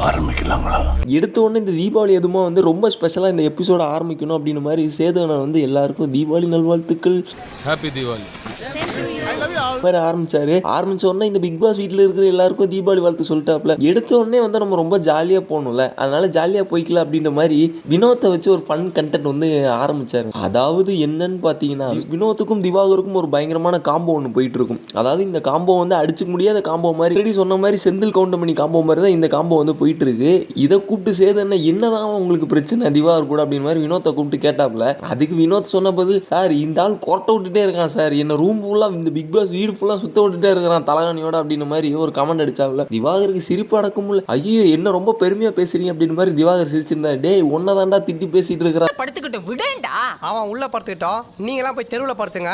ஆரம்பிக்கலாங்களா? எடுத்த உடனே இந்த தீபாவளி எதுவுமா வந்து ரொம்ப ஸ்பெஷலாக இந்த எபிசோட ஆரம்பிக்கணும் அப்படின்னு மாதிரி சேதுவனை வந்து எல்லாருக்கும் தீபாவளி நல்வாழ்த்துக்கள். ஹாப்பி தீபாவளி. மாதிரி ஆரம்பிச்சாரு. ஆரம்பிச்ச உடனே இந்த பிக் பாஸ் வீட்டில் இருக்கிற எல்லாருக்கும் தீபாவளி வாழ்த்து சொல்லிட்டாப்ல. எடுத்த உடனே வந்து நம்ம ரொம்ப ஜாலியாக போகணும்ல. அதனால ஜாலியாக போய்க்கலாம் அப்படின்ற மாதிரி வினோத்தை வச்சு ஒரு ஃபன் கண்டென்ட் வந்து ஆரம்பிச்சாரு. அதாவது என்னன்னு பார்த்தீங்கன்னா வினோத்துக்கும் திவாகருக்கும் ஒரு பயங்கரமான காம்போ ஒன்று போயிட்டு இருக்கும் அதாவது இந்த காம்போ வந்து அடிச்சுக்க முடியாத காம்போ மாதிரி ரெடி சொன்ன மாதிரி செந்தில் கவுண்டமணி காம்போ மாதிரி தான் இந்த காம்போ வந்து போயிட்டு இருக்கு இதை கூப்பிட்டு சேதன என்னதான் உங்களுக்கு பிரச்சனை திவாகர் கூட அப்படின்னு மாதிரி வினோத்தை கூப்பிட்டு கேட்டாப்ல. அதுக்கு வினோத் சொன்ன பதில் சார் இந்த ஆள் கொரட்டை விட்டுட்டே இருக்கான் சார். என்ன ரூம் ஃபுல்லாக இந்த பிக் பாஸ் வீடு ஃபுல்லாக சுத்த விட்டுட்டே இருக்கிறான். தலகாணியோட அப்படின்னு மாதிரி ஒரு கமெண்ட் அடிச்சாப்ல திவாகருக்கு சிரிப்பு அடக்க முடியல ஐயோ என்ன ரொம்ப பெருமையா பேசுறீங்க அப்படின்னு மாதிரி திவாகர் சிரிச்சிருந்தா டேய் ஒன்னதாண்டா திட்டி பேசிட்டு இருக்கிறான் படுத்துக்கிட்டு விடேண்டா அவன் உள்ள படுத்துக்கிட்டோம் நீங்களாம் போய் தெருவில் படுத்துங்க.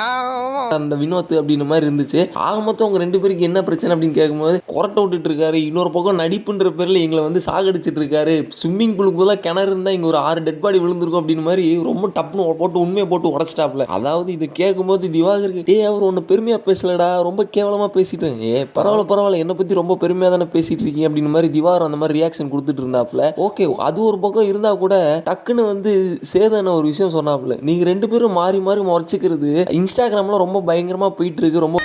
அந்த வினோத் அப்படின்னு மாதிரி இருந்துச்சு. ஆக மொத்தம் உங்க ரெண்டு பேருக்கு என்ன பிரச்சனை அப்படின்னு கேட்கும்போது கொரட்டை விட்டுட்டு இருக்காரு. இன்னொரு பக்கம் நடிப்புன்ற பேர்ல எங்களை வந்து சாகடிச்சிட்டு இருக்காரு. ஸ்விம்மிங் பூலுக்கு போல கிணறு இருந்தா இங்க ஒரு ஆறு டெட் பாடி விழுந்திருக்கும் அப்படின்னு மாதிரி ரொம்ப டப்புன்னு போட்டு உண்மையை போட்டு உடச்சிட்டாப்ல அதாவது இது கேட்கும்போது திவாகருக்கு டேய் அவர் ஒன்று பெருமையா பேசலடா. ரொம்ப கேவலமாக பேசிட்டேன். ஏ பரவாயில்ல பரவாயில்ல என்னை பற்றி ரொம்ப பெருமையாக தானே பேசிட்டு இருக்கீங்க? அப்படின்னு மாதிரி திவாரம் அந்த மாதிரி ரியாக்ஷன் கொடுத்துட்டு இருந்தாப்புல. ஓகே அது ஒரு பக்கம் இருந்தால் கூட டக்குன்னு வந்து சேதன ஒரு விஷயம் சொன்னாப்புல. நீங்கள் ரெண்டு பேரும் மாறி மாறி முறைச்சிக்கிறது இன்ஸ்டாகிராமில் ரொம்ப பயங்கரமாக போயிட்டு இருக்கு ரொம்ப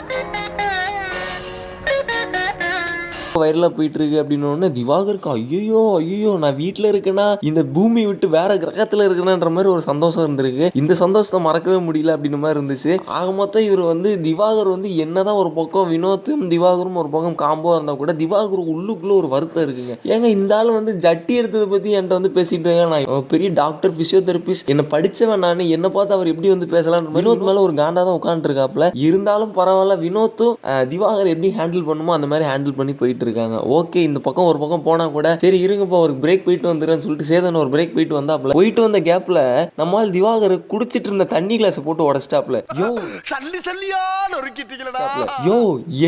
வைரலாக போயிட்டுருக்கு அப்படின்னு திவாகருக்கு ஐயோ ஐயோ நான் வீட்டில் இருக்கேன்னா இந்த பூமி விட்டு வேற கிரகத்தில் இருக்கேனான்ற மாதிரி ஒரு சந்தோஷம் இருந்திருக்கு. இந்த சந்தோஷத்தை மறக்கவே முடியல அப்படின்னு மாதிரி இருந்துச்சு. ஆக மொத்தம் இவர் வந்து திவாகர் வந்து என்னதான் ஒரு பக்கம் வினோத்தும் திவாகரும் ஒரு பக்கம் காம்போ இருந்தால் கூட திவாகர் உள்ளுக்குள்ள ஒரு வருத்தம் இருக்குங்க. ஏங்க இந்த ஆள் வந்து ஜட்டி எடுத்ததை பற்றி என்கிட்ட வந்து பேசிட்டு இருக்கேன் நான் பெரிய டாக்டர் பிசியோதெரபிஸ்ட் என்ன படிச்சவன் நான் என்னை பார்த்து அவர் எப்படி வந்து பேசலாம் வினோத் மேலே ஒரு காண்டா தான் உட்காந்துருக்காப்ல இருந்தாலும் பரவாயில்ல வினோத்தும் திவாகர் எப்படி ஹேண்டில் பண்ணுமோ அந்த மாதிரி ஹேண்டில் பண்ணி போயிட்டு இருக்காங்க ஓகே இந்த பக்கம் ஒரு பக்கம் போனா கூட சரி இருங்கப்பா ஒரு பிரேக் போயிட்டு வந்துடுறேன்னு சொல்லிட்டு சேதன் ஒரு பிரேக் போயிட்டு வந்தாப்ல போயிட்டு வந்த கேப்ல நம்மால் திவாகர் குடிச்சிட்டு இருந்த தண்ணி கிளாஸ் போட்டு உடச்சிட்டாப்ல யோ சல்லி சல்லியா நொறுக்கிட்டீங்களடா யோ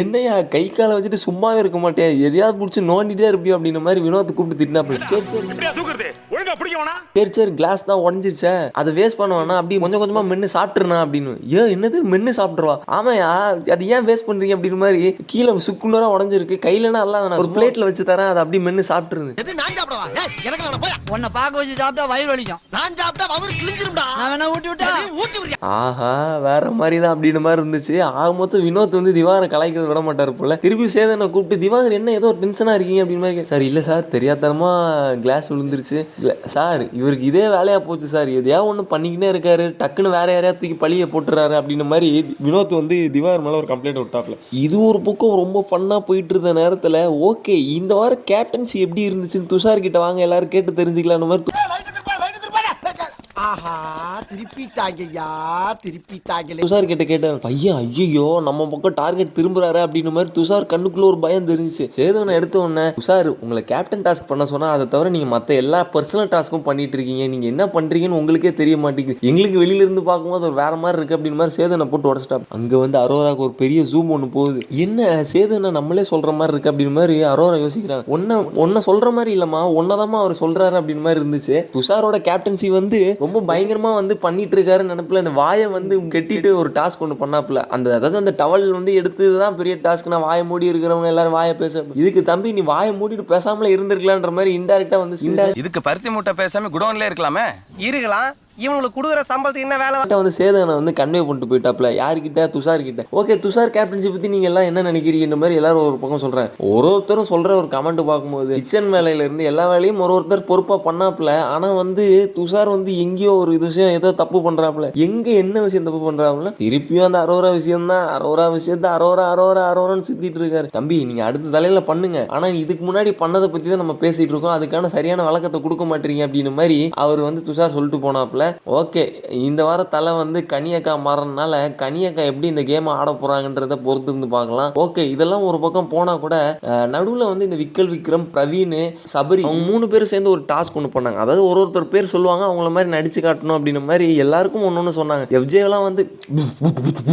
என்னையா கை காலை வச்சுட்டு சும்மாவே இருக்க மாட்டியா? எதையாவது பிடிச்சி நோண்டிட்டே இருப்பியோ அப்படின்ற மாதிரி வினோத் கூப்பிட்டு திட்டினாப்ல சரி சரி. சரி சரி கிளாஸ் தான் உடஞ்சிருச்சே. அதை வேஸ்ட் பண்ண வேணாம். அப்படி கொஞ்சம் கொஞ்சமா மென்னு சாப்பிட்டுருனா அப்படின்னு. ஏ என்னது? மென்னு சாப்பிட்டுருவா? ஆமாயா அது ஏன் வேஸ்ட் பண்றீங்க அப்படின்னு மாதிரி கீழே சுக்குனரா உடஞ்சிருக்கு. கையிலனா நான் ஒரு பிளேட்ல வச்சு தரேன் அதை அப்படியே மென்னு சாப்பிட்டுருந்து எது நான் சாப்பிடவா? ஏய், எனக்கு அவனை போய்? உன்னை பார்க்க வச்சு சாப்பிட்டா வயிறு வலிக்கும். நான் சாப்பிட்டா அவரு கிழிஞ்சிரும்டா. நான் வேணா ஊட்டி விட்டா? நீ ஊட்டி விடுறியா? ஆஹா வேற மாதிரி தான் அப்படின்னு மாதிரி இருந்துச்சு. ஆக மொத்தம் வினோத் வந்து திவாகரை கலாய்க்கிறது விட மாட்டார் போல. திருப்பி சேதனை கூப்பிட்டு திவாகர் என்ன ஏதோ டென்ஷனா இருக்கீங்க அப்படின்னு மாதிரி சார் இல்ல சார் தெரியாதனமா கிளாஸ் விழுந்துருச்சு. இல்ல சார் இவருக்கு இதே வேலையா போச்சு சார். எதையா ஒன்று பண்ணிக்கினே இருக்காரு. டக்குன்னு வேற யாரையா தூக்கி பழிய போட்டுறாரு அப்படின்ற மாதிரி வினோத் வந்து திவாகர் மேல ஒரு கம்ப்ளைண்ட் விட்டாப்ல. இது ஒரு பக்கம் ரொம்ப ஃபன்னா போயிட்டு இருந்த நேரத்துல ஓகே இந்த வாரம் கேப்டன்சி எப்படி இருந்துச்சுன்னு துஷார் கிட்ட வாங்க எல்லாரும் கேட்டு தெரிஞ்சுக்கலாம் மாதிரி ஆஹா. திருப்பிட்டாங்கய்யா திருப்பிட்டாங்களே. துஷார் கிட்ட கேட்டேன் பையன் ஐயோ நம்ம பக்கம் டார்கெட் திரும்புறாரு அப்படின்னு மாதிரி துஷார் கண்ணுக்குள்ள ஒரு பயம் தெரிஞ்சுச்சு. சேதனை எடுத்த உடனே துஷார் உங்களை கேப்டன் டாஸ்க் பண்ண சொன்னா அதை தவிர நீங்க மத்த எல்லா பர்சனல் டாஸ்க்கும் பண்ணிட்டு இருக்கீங்க. நீங்க என்ன பண்றீங்கன்னு உங்களுக்கே தெரிய மாட்டேங்குது. எங்களுக்கு வெளியில இருந்து பார்க்கும்போது ஒரு வேற மாதிரி இருக்கு அப்படின்னு மாதிரி சேதனை போட்டு உடச்சிட்டா அங்க வந்து அரோராக்கு ஒரு பெரிய ஜூம் ஒன்று போகுது. என்ன சேதனை நம்மளே சொல்ற மாதிரி இருக்கு அப்படின்னு மாதிரி அரோரா யோசிக்கிறாங்க. ஒன்ன ஒன்ன சொல்ற மாதிரி இல்லம்மா ஒன்னதாமா அவர் சொல்றாரு அப்படின்னு மாதிரி இருந்துச்சு. துஷாரோட கேப்டன்சி வந்து ரொம்ப பயங்கரமா வந்து பண்ணிட்டு இருக்காரு நினைப்புல அந்த வாயை வந்து கெட்டிட்டு ஒரு டாஸ்க் ஒன்று பண்ணாப்புல. அந்த அதாவது அந்த டவல் வந்து எடுத்து தான் பெரிய டாஸ்க். நான் வாயை மூடி இருக்கிறவங்க எல்லாரும் வாயை பேச இதுக்கு தம்பி நீ வாயை மூடிட்டு பேசாமலே இருந்திருக்கலான்ற மாதிரி இன்டெரக்டா வந்து இதுக்கு பருத்தி மூட்டை பேசாம குடோன்ல இருக்கலாமே? இருக்கலாம். இவங்களுக்கு கொடுக்குற சம்பளத்துக்கு என்ன வேலை? வந்து சேதனை வந்து கன்வே பண்ணிட்டு போயிட்டாப்ல. யார்கிட்ட? துஷார் கிட்ட ஓகே துஷார் கேப்டன்சி பத்தி நீங்க எல்லாம் என்ன நினைக்கிறீங்கன்ற மாதிரி எல்லாரும் ஒரு பக்கம் சொல்றேன். ஒரு ஒருத்தரும் சொல்ற ஒரு கமெண்ட் பார்க்கும்போது கிச்சன் வேலையில இருந்து எல்லா வேலையும் ஒரு ஒருத்தர் பொறுப்பா பண்ணாப்ல. ஆனா வந்து துஷார் வந்து எங்கேயோ ஒரு விஷயம் ஏதோ தப்பு பண்றாப்ல. எங்க என்ன விஷயம் தப்பு பண்றாப்ல? திருப்பியும் அந்த அரோரா விஷயம் தான் அரோரா விஷயத்த அரோரா அரோரா அரோரான்னு சுத்திட்டு இருக்காரு. தம்பி நீங்க அடுத்த தலையில பண்ணுங்க. ஆனா இதுக்கு முன்னாடி பண்ணதை பத்தி தான் நம்ம பேசிட்டு இருக்கோம். அதுக்கான சரியான வழக்கத்தை கொடுக்க மாட்டீங்க அப்படின்னு மாதிரி அவர் வந்து துஷார் சொல்லிட்டு போனாப்ல. ஓகே இந்த வார தலை வந்து கனியக்கா மாறனால கனியக்கா எப்படி இந்த கேம் ஆட போறாங்கன்றத பொறுத்து இருந்து பார்க்கலாம். ஓகே இதெல்லாம் ஒரு பக்கம் போனா கூட நடுவில் வந்து இந்த விக்கல் விக்ரம் பிரவீன் சபரி அவங்க மூணு பேரும் சேர்ந்து ஒரு டாஸ்க் ஒன்று பண்ணாங்க. அதாவது ஒரு ஒருத்தர் பேர் சொல்லுவாங்க அவங்கள மாதிரி நடிச்சு காட்டணும் அப்படின்ற மாதிரி எல்லாருக்கும் ஒன்று ஒன்று சொன்னாங்க. எஃப்ஜேலாம் வந்து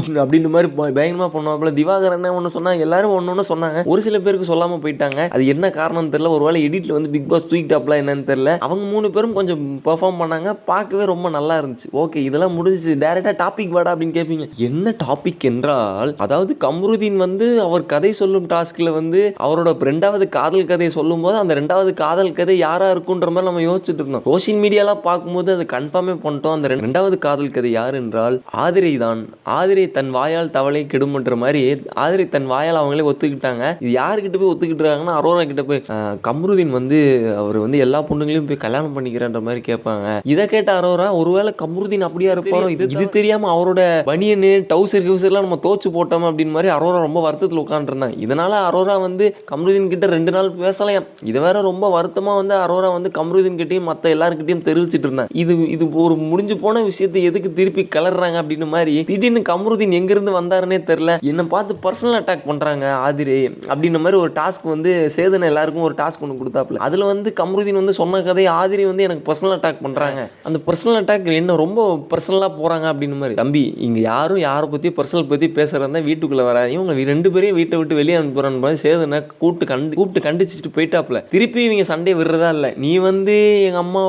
அப்படின்ற மாதிரி ப- பயங்கரமா பண்ணுவாப்புல. திவாகர் என்ன ஒன்று சொன்னாங்க எல்லாரும் ஒன்று ஒன்று சொன்னாங்க. ஒரு சில பேருக்கு சொல்லாமல் போயிட்டாங்க. அது என்ன காரணம் தெரியல. ஒருவேளை எடிட்டில் வந்து பிக் பாஸ் தூக்கிட்டாப்ல என்னன்னு தெரியல. அவங்க மூணு பேரும் கொஞ்சம் பெர்ஃபார்ம் பண்ணாங்க. பார்க்கவே ரொம்ப ரொம்ப நல்லா இருந்துச்சு. ஓகே இதெல்லாம் முடிஞ்சிச்சு. டேரெக்டாக டாபிக் வாடா அப்படின்னு கேட்பீங்க என்ன டாபிக் என்றால் அதாவது கம்ருதீன் வந்து அவர் கதை சொல்லும் டாஸ்கில் வந்து அவரோட ரெண்டாவது காதல் கதையை சொல்லும்போது அந்த ரெண்டாவது காதல் கதை யாராக இருக்குன்ற மாதிரி நம்ம யோசிச்சுட்டு இருந்தோம். சோஷியல் மீடியாலாம் பார்க்கும்போது அது கன்ஃபார்மே பண்ணிட்டோம். அந்த ரெண்டாவது காதல் கதை யார் என்றால் ஆதிரை தான். ஆதிரை தன் வாயால் தவளை கெடுமன்ற மாதிரி ஆதிரை தன் வாயால் அவங்களே ஒத்துக்கிட்டாங்க. இது யாருக்கிட்ட போய் ஒத்துக்கிட்டு இருக்காங்கன்னா அரோரா கிட்ட போய் கம்ருதீன் வந்து அவர் வந்து எல்லா பொண்ணுங்களையும் போய் கல்யாணம் பண்ணிக்கிறேன்ற மாதிரி கேட்பாங்க. இதை கேட்ட அரோரா ஒருவேளை கம்ருதீன் அப்படியா இருப்பாரோ இது இது தெரியாம அவரோட பனியனு டவுசர் கிவுசர்லாம் நம்ம தோச்சு போட்டோம் அப்படின்னு மாதிரி அரோரா ரொம்ப வருத்தத்தில் உட்காந்துருந்தாங்க இதனால அரோரா வந்து கம்ருதீன் கிட்ட ரெண்டு நாள் பேசலையாம் இது வேற ரொம்ப வருத்தமா வந்து அரோரா வந்து கம்ருதீன் கிட்டயும் மத்த எல்லாருக்கிட்டையும் தெரிவிச்சிட்டு இருந்தாங்க இது இது ஒரு முடிஞ்சு போன விஷயத்தை எதுக்கு திருப்பி கலர்றாங்க அப்படின்னு மாதிரி திடீர்னு கம்ருதீன் எங்கிருந்து வந்தாருன்னே தெரியல. என்னை பார்த்து பர்சனல் அட்டாக் பண்றாங்க ஆதிரே அப்படின்ற மாதிரி ஒரு டாஸ்க் வந்து சேதனை எல்லாருக்கும் ஒரு டாஸ்க் ஒன்று கொடுத்தாப்புல. அதுல வந்து கம்ருதீன் வந்து சொன்ன கதை ஆதிரி வந்து எனக்கு பர்சனல் அட்டாக் பண்றாங்க. அந்த பர்சனல் அட்டாக் என்ன ரொம்ப பர்சனலாக போகிறாங்க அப்படின்னு மாதிரி. தம்பி இங்கே யாரும் யாரை பற்றி பர்சனல் பற்றி பேசுறதா வீட்டுக்குள்ளே வராது. இவங்க ரெண்டு பேரையும் வீட்டை விட்டு வெளியே அனுப்புறான்னு மாதிரி சேதுனா கூப்பிட்டு கண்டு கூப்பிட்டு கண்டிச்சுட்டு போயிட்டாப்ல. திருப்பி இவங்க சண்டே விடுறதா இல்லை. நீ வந்து எங்கள் அம்மா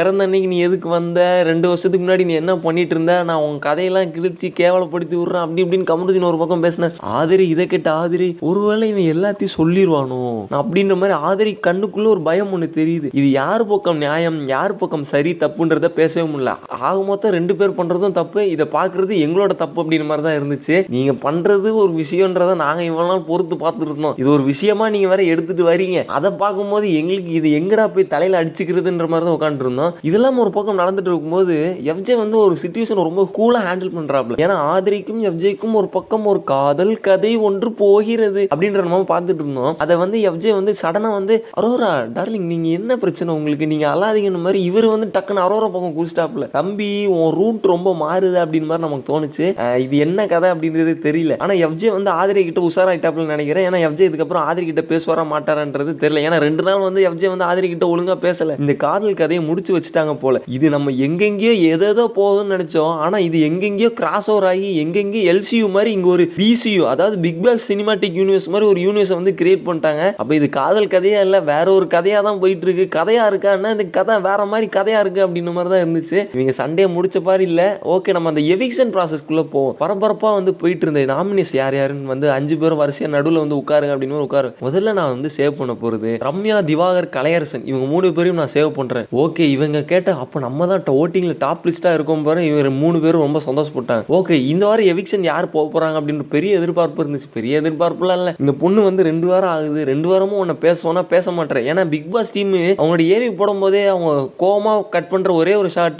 இறந்த அன்னைக்கு நீ எதுக்கு வந்த? ரெண்டு வருஷத்துக்கு முன்னாடி நீ என்ன பண்ணிட்டு இருந்த? நான் உன் கதையெல்லாம் கிழிச்சு கேவலப்படுத்தி விடுறேன். அப்படி இப்படின்னு கமருதீன் ஒரு பக்கம் பேசினேன் ஆதிரி இதை கேட்ட ஆதிரி ஒருவேளை இவன் எல்லாத்தையும் சொல்லிடுவானோ நான் அப்படின்ற மாதிரி ஆதிரி கண்ணுக்குள்ள ஒரு பயம் ஒன்று தெரியுது. இது யார் பக்கம் நியாயம்? யார் பக்கம் சரி? தப்புன்றத பேசவே முடியல ஆக மொத்தம் ரெண்டு பேர் பண்ணுறதும் தப்பு. இதை பார்க்குறது எங்களோட தப்பு அப்படின்ற மாதிரி தான் இருந்துச்சு. நீங்கள் பண்ணுறது ஒரு விஷயன்றதை நாங்கள் இவ்வளோ நாள் பொறுத்து பார்த்துட்டு இருந்தோம். இது ஒரு விஷயமா நீங்கள் வேற எடுத்துகிட்டு வரீங்க. அதை பார்க்கும்போது எங்களுக்கு இது எங்கடா போய் தலையில் அடிச்சுக்கிறதுன்ற மாதிரி தான் உட்காந்துருந்தோம் இதெல்லாம் ஒரு பக்கம் நடந்துட்டு இருக்கும்போது எஃப்ஜே வந்து ஒரு சுச்சுவேஷன் ரொம்ப கூலாக ஹேண்டில் பண்ணுறாப்ல ஏன்னா ஆதிரிக்கும் எஃப்ஜேக்கும் ஒரு பக்கம் ஒரு காதல் கதை ஒன்று போகிறது அப்படின்ற நம்ம பார்த்துட்டு இருந்தோம். அதை வந்து எஃப்ஜே வந்து சடனாக வந்து அரோரா டார்லிங் நீங்கள் என்ன பிரச்சனை உங்களுக்கு? நீங்கள் அல்லாதீங்கன்னு மாதிரி இவர் வந்து டக்குன்னு அரோரா பக்கம் கூச்சிட்டாப்ல தம்பி உன் ரூட் ரொம்ப மாறுது அப்படின்னு மாதிரி நமக்கு தோணுச்சு. இது என்ன கதை அப்படின்றது தெரியல. ஆனா எஃப்ஜே வந்து ஆதிரி கிட்ட உஷாராயிட்டாப்புல நினைக்கிறேன். ஏன்னா எஃப்ஜே இதுக்கப்புறம் ஆதிரி கிட்ட பேசுவாரா மாட்டாரான்றது தெரியல. ஏன்னா ரெண்டு நாள் வந்து எஃப்ஜே வந்து ஆதிரி கிட்ட ஒழுங்கா பேசல. இந்த காதல் கதையை முடிச்சு வச்சுட்டாங்க போல. இது நம்ம எங்கெங்கேயோ ஏதேதோ போகுதுன்னு நினைச்சோம். ஆனா இது எங்கெங்கேயோ கிராஸ் ஓவர் ஆகி எங்கெங்கேயோ எல்சியூ மாதிரி இங்க ஒரு பிசியூ அதாவது பிக் பாஸ் சினிமாட்டிக் யூனிவர்ஸ் மாதிரி ஒரு யூனிவர்ஸ் வந்து கிரியேட் பண்ணிட்டாங்க. அப்போ இது காதல் கதையா இல்லை வேற ஒரு கதையா தான் போயிட்டு இருக்கு. கதையா இருக்கான்னா இந்த கதை வேற மாதிரி கதையா இருக்கு அப்படின்னு மாதிரி தான் இருந்துச்சு. இவங்க சண்டே முடிச்ச மாதிரி இல்ல. ஓகே நம்ம அந்த எவிக்ஷன் ப்ராசஸ்க்குள்ள போவோம். பரபரப்பா வந்து போயிட்டு இருந்த நாமினிஸ் யார் யாருன்னு வந்து அஞ்சு பேரும் வரிசையா நடுவுல வந்து உட்காருங்க அப்படின்னு உட்காரு. முதல்ல நான் வந்து சேவ் பண்ண போறது ரம்யா திவாகர் கலையரசன். இவங்க மூணு பேரையும் நான் சேவ் பண்றேன். ஓகே இவங்க கேட்ட அப்ப நம்ம தான் ஓட்டிங்ல டாப் லிஸ்டா இருக்கும் பாரு. இவங்க மூணு பேரும் ரொம்ப சந்தோஷப்பட்டாங்க. ஓகே இந்த வாரம் எவிக்ஷன் யார் போக போறாங்க அப்படின்னு பெரிய எதிர்பார்ப்பு இருந்துச்சு. பெரிய எதிர்பார்ப்புலாம் இல்ல. இந்த பொண்ணு வந்து ரெண்டு வாரம் ஆகுது. ரெண்டு வாரமும் உன்னை பேசுவோன்னா பேச மாட்டேன் ஏன்னா பிக் பாஸ் டீம் அவங்களோட ஏவி போடும்போதே அவங்க கோவமா கட் பண்ற ஒரே ஒரு ஷார்ட்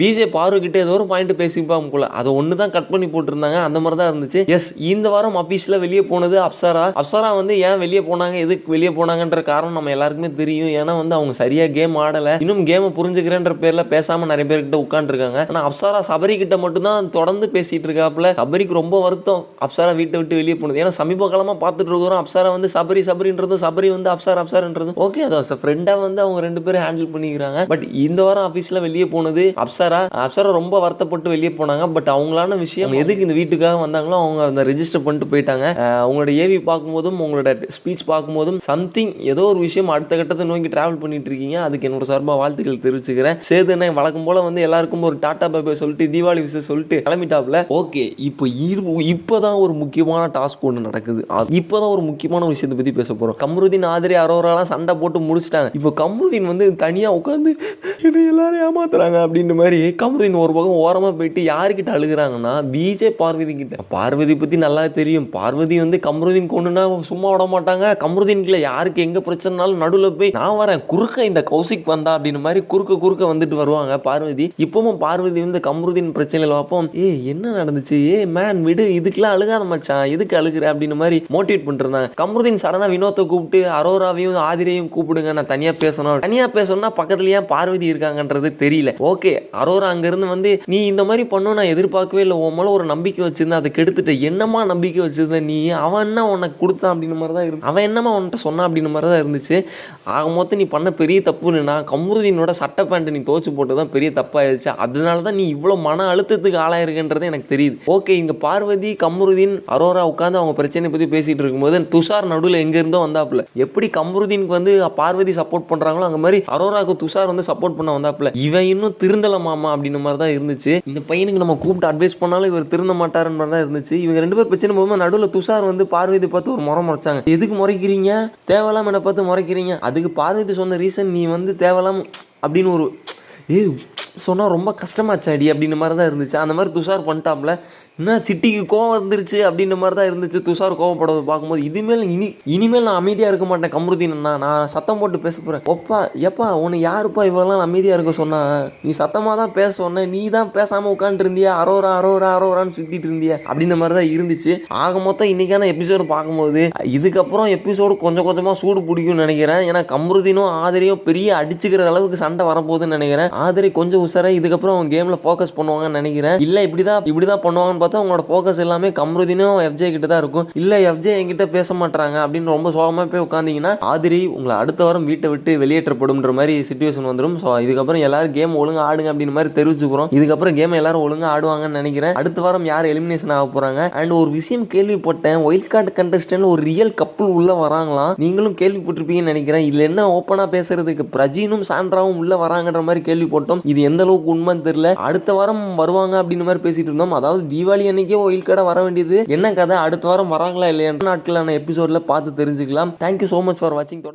பிஜே பார்வ கிட்ட ஏதோ ஒரு பாயிண்ட் பேசிப்பாங்க போல. அதை ஒன்று தான் கட் பண்ணி போட்டிருந்தாங்க. அந்த மாதிரி தான் இருந்துச்சு. எஸ் இந்த வாரம் அஃபீஷியலாக வெளியே போனது அப்சாரா. அப்சாரா வந்து ஏன் வெளியே போனாங்க? எதுக்கு வெளியே போனாங்கன்ற காரணம் நம்ம எல்லாருக்குமே தெரியும். ஏன்னா வந்து அவங்க சரியா கேம் ஆடல. இன்னும் கேமை புரிஞ்சுக்கிறேன்ற பேர்ல பேசாம நிறைய பேர்கிட்ட உட்காந்துருக்காங்க ஆனா அப்சாரா சபரி கிட்ட மட்டும் தான் தொடர்ந்து பேசிட்டு இருக்காப்புல. சபரிக்கு ரொம்ப வருத்தம். அப்சாரா வீட்டை விட்டு வெளியே போனது. ஏன்னா சமீப காலமா பார்த்துட்டு இருக்கிறோம். அப்சாரா வந்து சபரி சபரின்றது சபரி வந்து அப்சார் அப்சார்ன்றது ஓகே அது ஃப்ரெண்டா வந்து அவங்க ரெண்டு பேரும் ஹேண்டில் பண்ணிக்கிறாங்க. பட் இந்த வாரம் ஆஃபீஸ்ல வெளியே போனது அப்சரா அப்சரா ரொம்ப வருத்தப்பட்டு வெளியே போனாங்க. பட் அவங்களான விஷயம் எதுக்கு இந்த வீட்டுக்காக வந்தாங்களோ அவங்க அந்த ரெஜிஸ்டர் பண்ணிட்டு போயிட்டாங்க. அவங்களோட ஏவி பார்க்கும்போதும் உங்களோட ஸ்பீச் பார்க்கும்போதும் சம்திங் ஏதோ ஒரு விஷயம் அடுத்த கட்டத்தை நோக்கி டிராவல் பண்ணிட்டு இருக்கீங்க. அதுக்கு என்னோட சார்பாக வாழ்த்துக்கள் தெரிவிச்சுக்கிறேன். சேதுன்னு வழக்கம் போல வந்து எல்லாருக்கும் ஒரு டாடா பாபா சொல்லிட்டு தீபாவளி விஷயம் சொல்லிட்டு கிளம்பிட்டாப்ல. ஓகே இப்போ இப்போதான் ஒரு முக்கியமான டாஸ்க் ஒன்று நடக்குது. அது இப்போதான் ஒரு முக்கியமான விஷயத்தை பத்தி பேச போறோம். கம்ருதீன் ஆதிரி அரோராலாம் சண்டை போட்டு முடிச்சிட்டாங்க. இப்போ கம்ருதீன் வந்து தனியா உட்காந்து என்னை எல்லாரும் ஏமாத்துறாங்க. அப்படின்ற மாதிரி கம்ருதீன் ஒரு பக்கம் ஓரமாக போயிட்டு யாருக்கிட்ட அழுகுறாங்கன்னா பிஜே பார்வதி கிட்ட. பார்வதி பற்றி நல்லா தெரியும். பார்வதி வந்து கம்ருதீன் கொண்டுனா சும்மா விட மாட்டாங்க. கம்ருதீன்குள்ள யாருக்கு எங்கே பிரச்சனைனாலும் நடுவில் போய் நான் வரேன் குறுக்க இந்த கௌசிக் வந்தா அப்படின்னு மாதிரி குறுக்க குறுக்க வந்துட்டு வருவாங்க பார்வதி. இப்பவும் பார்வதி வந்து கம்ருதீன் பிரச்சனையில் பார்ப்போம். ஏ என்ன நடந்துச்சு? ஏ மேன் விடு. இதுக்கெல்லாம் அழுகாத மச்சான். எதுக்கு அழுகுற? அப்படின்னு மாதிரி மோட்டிவேட் பண்ணிருந்தாங்க. கம்ருதீன் சடனாக வினோத்தை கூப்பிட்டு அரோராவையும் ஆதிரையும் கூப்பிடுங்க. நான் தனியாக பேசணும். தனியாக பேசணும்னா பக்கத்துலேயே பார்வதி இருக்காங்கன்றது தெரியல. ஓகே ஓகே அரோரா அங்கிருந்து வந்து நீ இந்த மாதிரி பண்ணோம் நான் எதிர்பார்க்கவே இல்லை. உன் மேலே ஒரு நம்பிக்கை வச்சிருந்தேன் அதை கெடுத்துட்ட என்னமா நம்பிக்கை வச்சிருந்த நீ? அவன் என்ன உனக்கு கொடுத்தான்? அப்படின்னு மாதிரி தான் இருந்து அவன் என்னமா உன்கிட்ட சொன்னான் அப்படின்னு மாதிரி தான் இருந்துச்சு. ஆக மொத்தம் நீ பண்ண பெரிய தப்பு நான் கம்ருதீனோட சட்டை பேண்ட்டை நீ தோச்சு போட்டு தான் பெரிய தப்பாயிருச்சு. அதனால தான் நீ இவ்வளோ மன அழுத்தத்துக்கு ஆளாயிருக்குன்றது எனக்கு தெரியுது. ஓகே இங்கே பார்வதி கம்ருதீன் அரோரா உட்காந்து அவங்க பிரச்சனை பற்றி பேசிகிட்டு இருக்கும்போது துஷார் நடுவில் எங்கேருந்தோ வந்தாப்புல. எப்படி கம்ருதீனுக்கு வந்து பார்வதி சப்போர்ட் பண்ணுறாங்களோ அங்கே மாதிரி அரோராவுக்கு துஷார் வந்து சப்போர்ட் பண்ண வந்தாப்புல. இவன் இன்னும் திருந்தல மாமா அப்படின்ற மாதிரி தான் இருந்துச்சு. இந்த பையனுக்கு நம்ம கூப்பிட்டு அட்வைஸ் பண்ணாலும் இவர் திருந்த மாட்டாருன்ற மாதிரி தான் இருந்துச்சு. இவங்க ரெண்டு பேர் பிரச்சனை போகும்போது நடுவில் துஷார் வந்து பார்வதி பார்த்து ஒரு முறை முறைச்சாங்க. எதுக்கு முறைக்கிறீங்க? தேவையில்லாம என்னை பார்த்து முறைக்கிறீங்க. அதுக்கு பார்வதி சொன்ன ரீசன் நீ வந்து தேவையில்லாம அப்படின்னு ஒரு ஏ சொன்னால் ரொம்ப கஷ்டமாச்சாடி அப்படின்ற மாதிரி தான் இருந்துச்சு. அந்த மாதிரி துஷார் பண்ணிட்டாப்ல. என்ன சிட்டிக்கு கோவம் வந்துருச்சு அப்படின்ற மாதிரி தான் இருந்துச்சு. துஷார் கோவப்படுறது பார்க்கும்போது இனிமேல் இனி இனிமேல் நான் அமைதியாக இருக்க மாட்டேன் கமருதீன் அண்ணா. நான் சத்தம் போட்டு பேச போகிறேன் ஒப்பா எப்பா உன்னை யாருப்பா இவெல்லாம் அமைதியாக இருக்க சொன்னா? நீ சத்தமாக தான் பேச சொன்ன. நீ தான் பேசாமல் உட்காந்துருந்தியா அரோரா அரோரா அரோரான்னு சுற்றிட்டு இருந்தியா? அப்படின்ற மாதிரி தான் இருந்துச்சு. ஆக மொத்தம் இன்னைக்கான எபிசோடு பார்க்கும்போது இதுக்கப்புறம் எபிசோடு கொஞ்சம் கொஞ்சமாக சூடு பிடிக்கும்னு நினைக்கிறேன். ஏன்னா கமருதீனும் ஆதரையும் பெரிய அடிச்சுக்கிற அளவுக்கு சண்டை வரப்போகுதுன்னு நினைக்கிறேன். ஆதரை கொஞ்சம் உசாராக இதுக்கப்புறம் அவங்க கேமில் ஃபோக்கஸ் பண்ணுவாங்கன்னு நினைக்கிறேன். இல்லை இப்படி தான் இப்படி தான் பண்ணுவாங்கன்னு பார்த்தா அவங்களோட ஃபோக்கஸ் எல்லாமே கம்ருதினும் எஃப்ஜே கிட்ட தான் இருக்கும். இல்லை எஃப்ஜே என்கிட்ட பேச மாட்டாங்க அப்படின்னு ரொம்ப சோகமாக போய் உட்காந்தீங்கன்னா ஆதிரி உங்களை அடுத்த வாரம் வீட்டை விட்டு வெளியேற்றப்படும்ன்ற மாதிரி சுச்சுவேஷன் வந்துடும் ஸோ இதுக்கப்புறம் எல்லாரும் கேம் ஒழுங்காக ஆடுங்க அப்படின்னு மாதிரி தெரிவிச்சுக்கிறோம். இதுக்கப்புறம் கேம் எல்லாரும் ஒழுங்காக ஆடுவாங்கன்னு நினைக்கிறேன். அடுத்த வாரம் யார் எலிமினேஷன் ஆக போகிறாங்க அண்ட் ஒரு விஷயம் கேள்விப்பட்டேன். ஒயில்ட் கார்டு கண்டஸ்டன்ட் ஒரு ரியல் கப்புள் உள்ளே வராங்களாம். நீங்களும் கேள்விப்பட்டிருப்பீங்கன்னு நினைக்கிறேன். இதில் என்ன ஓப்பனாக பேசுறதுக்கு பிரஜீனும் சாண்ட்ராவும் உள்ளே வராங்கன்ற மாதிரி கேள்விப்பட்டோம். இது எந்த அளவுக்கு உண்மைன்னு தெரியல. அடுத்த வாரம் வருவாங்க அப்படின்னு மாதிரி பேசிட்டு இருந்தோம். அதாவது தீபாவளி தீபாவளி அன்னைக்கு ஒயில் கடை வர வேண்டியது. என்ன கதை? அடுத்த வாரம் வராங்களா இல்லையா நாட்களான எபிசோட்ல பார்த்து தெரிஞ்சுக்கலாம். தேங்க்யூ ஸோ மச் ஃபார் வாட்சிங்